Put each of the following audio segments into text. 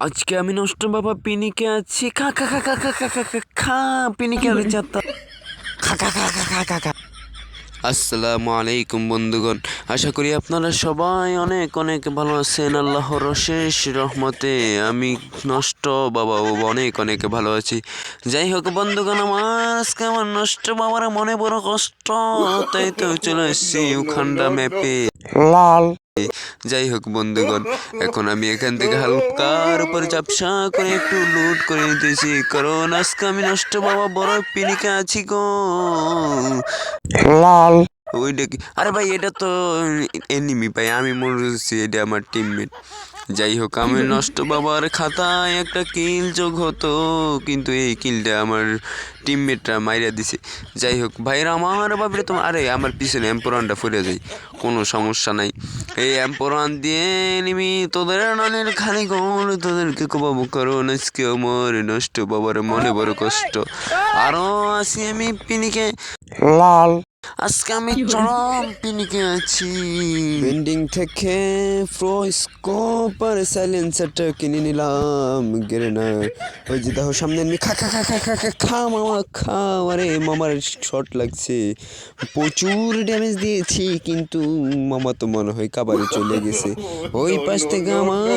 আজকে আমি নষ্ট বাবা পিনিকে আছি খা খা খা খা খা খা খা খা খা পিনিকে আরে চাতা খা খা খা খা খা খা খা আসসালামু আলাইকুম বন্ধুগণ আশা করি আপনারা সবাই অনেক অনেক ভালো আছেন আল্লাহর অশেষ রহমতে আমি নষ্ট বাবা ও অনেক অনেক ভালো আছি যাই হোক বন্ধুগণ আমার আজকে আমার নষ্ট বাবার মনে বড় কষ্ট তাই তো চলে এসেছি উখান্ডা ম্যাপে লাল যাই হোক বন্ধুগণ এখন আমি এখান থেকে হালকার উপরে চাপসা করে একটু লুট করে নিতেছি। কারণ আজকে আমি নষ্ট বাবা বড় পিনিকা আছি গো। লাল। ওইটা কি আরে ভাই এটা তো এনিমি ভাই আমি মনে হচ্ছে এটা আমার টিমমেট যাই হোক আমি নষ্ট বাবার খাতায় একটা কিল যোগ হতো, কিন্তু এই কিলটা আমার টিমমেটরা মাইরা দিছে। যাই হোক ভাইরা আমার বাপরে তোমার আরে, আমার পিছনে এম্পোরানটা ফুরে যায় কোনো সমস্যা নাই। এই এম্পোরান দিয়ে নিমি তোদের নানের খালি গোল, তোদেরকে কবাবো করো আজকে আমার নষ্ট বাবার মনে বড় কষ্ট। আরও আছি আমি পিনিকে। লাল। আজকে আমি চরম পিনিকে আছি। বেন্ডিং থেকে প্রো স্কোপ আর সাইলেন্সারটা কিনে নিলাম গেরেনা ওই যে দেখো সামনে এমনি খা খা খা খা খা খা খা মামা খা আরে মামার শট লাগছে। প্রচুর ড্যামেজ দিয়েছি কিন্তু মামা তো মনে হয় কাবারে চলে গেছে। ওই পাশ থেকে আমার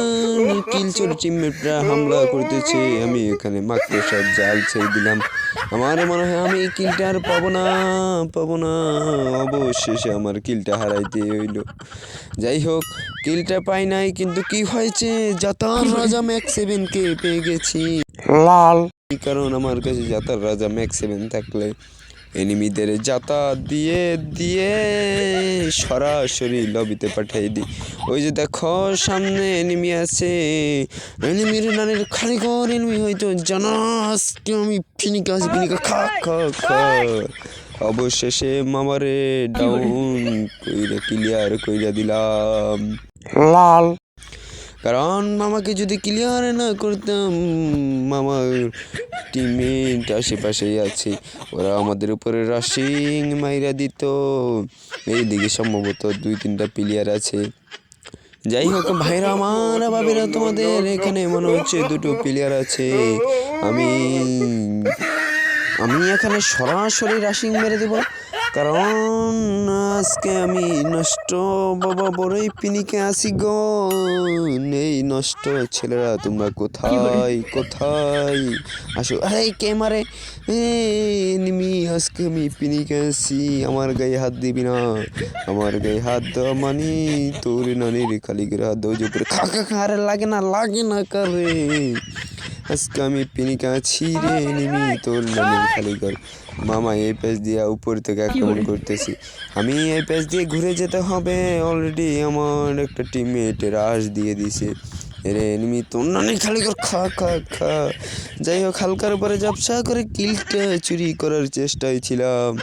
কিলচোর টিমমেটরা হামলা করতেছে আমি এখানে সব জাল ছেড়ে দিলাম। আমার মনে হয় আমি কিলটা আর পাবো না পাবো না। অবশেষে আমার কিলটা হারাইতে হইল। যাই হোক কিলটা পাই নাই কিন্তু কি হয়েছে? জাতার রাজা ম্যাক সেভেনকে পেয়ে গেছি। লাল। কারণ আমার কাছে জাতার রাজা ম্যাক সেভেন থাকলে এনিমিদের যাতা দিয়ে দিয়ে সরাসরি লবিতে পাঠিয়ে দিই। ওই যে দেখো সামনে এনিমি আছে। এনিমির নানের খালি ঘর এনিমি হয়তো জানাস। কি আমি ফিনিকা ফিনিকা খা খা খা। অবশেষে মামারে ডাউন কইরা ক্লিয়ার কইরা দিলাম। লাল। কারণ মামাকে যদি ক্লিয়ার না করতাম মামার টিমমেট আশেপাশেই আছে ওরা আমাদের উপরে রাশিং মাইরা দিত। এইদিকে সম্ভবত দুই তিনটা প্লেয়ার আছে। যাই হোক ভাইরা আমার ভাবিরা তোমাদের এখানে মনে হচ্ছে দুটো প্লেয়ার আছে। আমি আমি এখানে সরাসরি রাশিং মেরে দেব। কারণ আজকে আমি নষ্ট বাবা বড়ই পিনিকে আসি গো। এই নষ্ট ছেলেরা, তোমরা কোথায় কোথায়? আসো। আরে কে মারে? নিমি, আজকে আমি পিনিকে আসি আমার গায়ে হাত দিবি না। আমার গায়ে হাত দেওয়া মানি তোর নানির খালি করে হাত দেওয়া যে খা খা খা, আরে লাগে না লাগে না কারে। আজকে আমি পিনিকা রে নিমি তোর নামের খালি ঘর। মামা এই পেজ দিয়ে উপর থেকে আক্রমণ করতেছি। আমি এই পেজ দিয়ে ঘুরে যেতে হবে। অলরেডি আমার একটা টিমমেট রাশ দিয়ে দিছে। রে এনিমি তোর নানি খালি ঘর খা খা খা। যাই হোক হালকার উপরে ঝাপসা করে কিলটা চুরি করার চেষ্টায় ছিলাম।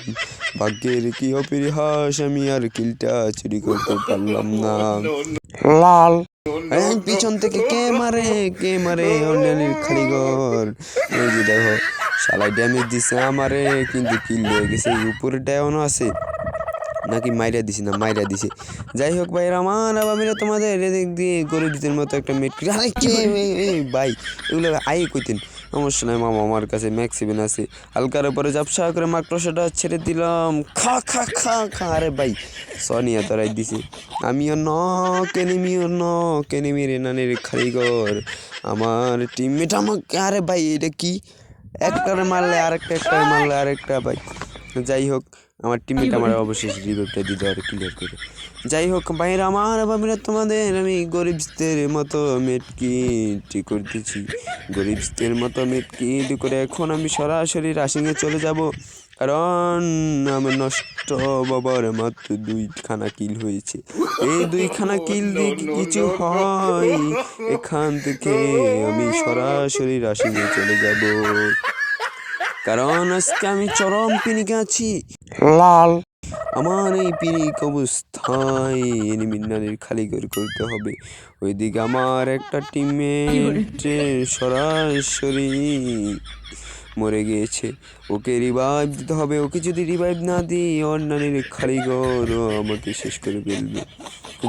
ভাগ্যের কি অপরিহাস আমি আর কিলটা চুরি করতে পারলাম না। লাল। পিছন থেকে কে মারে? কে মারে? অন্যান্য খালি ঘর এই যে দেখো, শালাই ড্যামেজ দিছে আমারে, কিন্তু কিল হয়ে গেছে উপরে ডায়নও আছে। নাকি মাইরা দিছি না, মাইরা দিছে। যাই হোক ভাই আমার আবামিরা তোমাদের এদিক দিয়ে গরু গরিবদের মতো একটা মেট আরে কে? ভাই, এগুলো আই কইতেন। সমস্যা নাই মামা আমার কাছে ম্যাক্সিমেন আছে। হালকার উপরে ঝাপসা করে মাকড়সাটা ছেড়ে দিলাম। খা খা খা খা আরে ভাই সনিয়া তোরাই দিছে। আমিও ন কেনিমিও ন কেনিমির নানের খারিগর আমার টিমমেট আমাকে আরে ভাই এটা কি? একটারে মারলে আরেকটা একটারে মারলে আরেকটা ভাই। যাই হোক আমার টিমমেট আমার অবশেষ রিভাইভটা দিতে আর ক্লিয়ার করে। যাই হোক বাইরে আমার বাবিরা তোমাদের আমি গরিবদের মতো মেটকিট করতেছি। গরিবদের মতো মেটকিট করে এখন আমি সরাসরি রাশিংয়ে চলে যাব। কারণ আমার নষ্ট বাবার মাত্র দুইখানা কিল হয়েছে। এই দুইখানা কিল দিয়ে কিছু হয়? এখান থেকে আমি সরাসরি রাশিংয়ে চলে যাব। কারণ আজকে আমি চরম পিনিকে আছি। লাল। আমার এই পিরিক অবস্থায় এনিমির নারীর খালি ঘর করতে হবে। ওইদিকে আমার একটা টিমমেট সরাসরি মরে গিয়েছে। ওকে রিভাইভ দিতে হবে। ওকে যদি রিভাইভ না দিই অন্যান্য খালি ঘর আমাকে শেষ করে ফেলবে।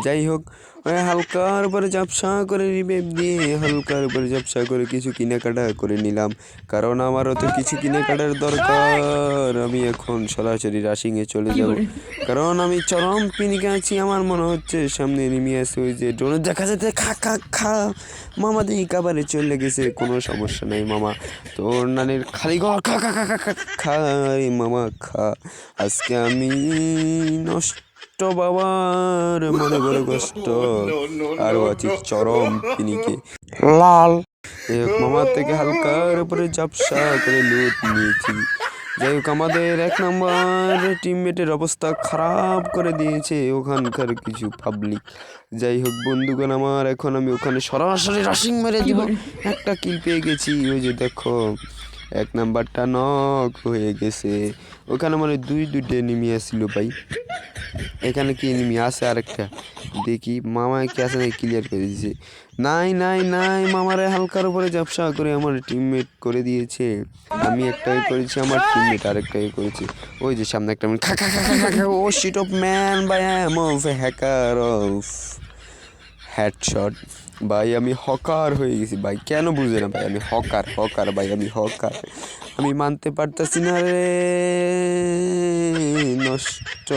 যাই হোক হালকার উপরে ঝাপসা করে রিবেপ দিয়ে হালকার উপরে ঝাপসা করে কিছু কেনাকাটা করে নিলাম। কারণ আমারও তো কিছু কেনাকাটার দরকার। আমি এখন সরাসরি রাশিংয়ে চলে যাব। কারণ আমি চরম পিনিকে আছি, আমার মনে হচ্ছে। সামনে নেমে আছে ওই যে ড্রোন। দেখা যাচ্ছে খা খা খা। মামা দেখি কাবারে চলে গেছে। কোনো সমস্যা নেই মামা। তোর নানির খালি ঘর, খা খা খা খা খা খা। মামা, খা। আজকে আমি নষ্ট বাবার মনে বড় কষ্ট। আর আছি চরম পিনিকে। লাল। মামার থেকে হালকার উপরে ঝাপসা করে লুট নিয়েছি। যাই হোক আমাদের এক নম্বর টিমমেটের অবস্থা খারাপ করে দিয়েছে ওখানকার কিছু পাবলিক যাই হোক বন্ধুগণ আমার এখন আমি ওখানে সরাসরি রাশিং মেরে দিব। একটা কিল পেয়ে গেছি। ওই যে দেখো এক নাম্বারটা নক হয়ে গেছে। ওখানে মানে দুই দুইটা এনিমি আসছিল ভাই। এখানে কি এনিমি আছে আরেকটা? দেখি, মামা কি আছে ক্লিয়ার করে দিয়েছে নাই নাই নাই, মামারে হালকার উপরে ঝাপসা করে আমার টিমমেট করে দিয়েছে। আমি একটাই করেছি, আমার টিমমেট আরেকটাই করেছে। ওই যে সামনে একটা খা খা খা খা খা খা, ও shit of man by am of hacker of headshot ভাই, আমি হকার হয়ে গেছি। ভাই, কেন বুঝে না ভাই, আমি হকার হকার ভাই, আমি হকার। আমি মানতে পারতাছি না রে। নষ্ট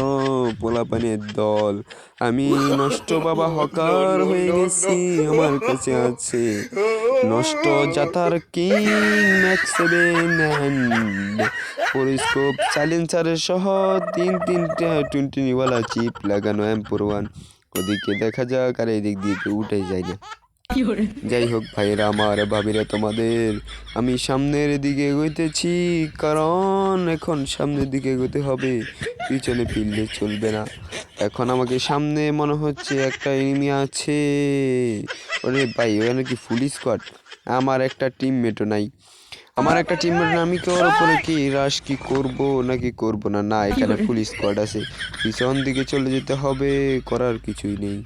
পোলাপানের দল। আমি নষ্ট বাবা হকার হয়ে গেছি, আমার কাছে আছে। নষ্ট জাতার কিং ম্যাক্স পরিস্কোপ, সাইলেন্সারের সহ তিন তিনটা টোয়েন্টি নিওয়ালা চিপ লাগানো এম্পোর ওয়ান। ওদিকে দেখা যাক আর এদিক দিয়ে কেউ উঠে যায় না। যাই হোক ভাইয়েরা আমার ভাবিরা তোমাদের আমি সামনের দিকে এগোইতেছি কারণ এখন সামনের দিকে এগোতে হবে। পিছনে ফিরলে চলবে না। এখন আমাকে সামনে মনে হচ্ছে একটা এনিমি আছে। ওরে ভাই ওখানে কি ফুল স্কোয়াড আমার একটা টিমমেটও নাই। আমার একটা টিমমেট আমি কি ওর উপরে কি? রাশ কি করব নাকি করব না? না, এখানে ফুল স্কোয়াড আছে। পিছন দিকে চলে যেতে হবে, করার কিছুই নেই।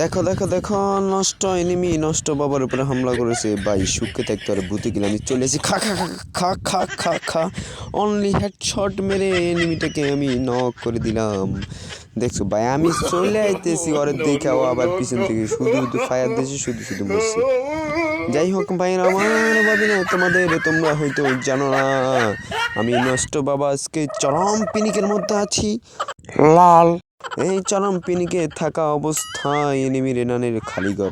দেখো দেখো দেখো, নষ্ট এনিমি নষ্ট বাবার উপরে হামলা করেছে। ভাই, সুখে থাকতে আর ভূতে গেলে আমি চলে এসেছি। খা খা খা খা খা খা। অনলি হেডশট মেরে এনিমিটাকে আমি নক করে দিলাম। দেখছ ভাই, আমি চলে আইতেছি ওরে দেখাও আবার পিছন থেকে শুধু শুধু ফায়ার দিয়েছি শুধু শুধু মরছি। যাই হোক ভাই আমার ভাবি না তোমাদের তোমরা হয়তো জানো না। আমি নষ্ট বাবা আজকে চরম পিনিকের মধ্যে আছি। লাল। এই চরম পিনিকে থাকা অবস্থায় এনিমি রেনানের খালি ঘর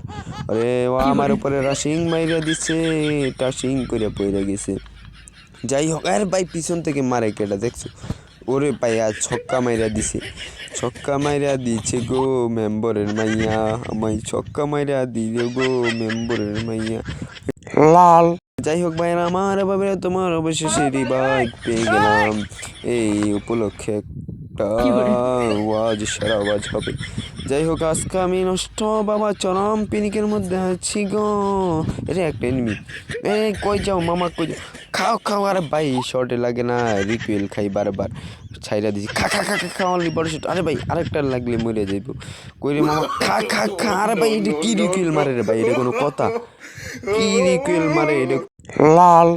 আরে ও আমার উপরে রাশিং মাইরা দিছে টাশিং করে পড়ে গেছে। যাই হোক আর ভাই পিছন থেকে মারে কেটা দেখছ? ওরে পাইয়া ছক্কা মাইরা দিছে। ছক্কা মাইরা দিছে গো মেম্বরের মাইয়া আমায় ছক্কা মাইরা দিলে গো মেম্বরের মাইয়া। লাল। যাই হোক ভাইরা আমার ভাবে তোমার অবশেষে রিভাইভ পেয়ে গেলাম। এই উপলক্ষে একটা আওয়াজ সেরা আওয়াজ হবে। যাই হোক আজকে আমি নষ্ট বাবা চরম পিনিকের মধ্যে আছি গো। এটা একটা এনিমি এ কই যাও মামা কই যাও? খাও খাও, আরে ভাই শর্টে লাগে না রিকুয়েল খাই বারবার। ছাইরা দিছি, খা খা খা খা খা অনলি বড় শট আরে ভাই, আরেকটা লাগলে মরে যাইব। কইরে মামা, খা খা খা, আরে ভাই, এটা কি রিকুয়েল মারে রে ভাই, এটা কোনো কথা? কি রিকুয়েল মারে এটা? লাল।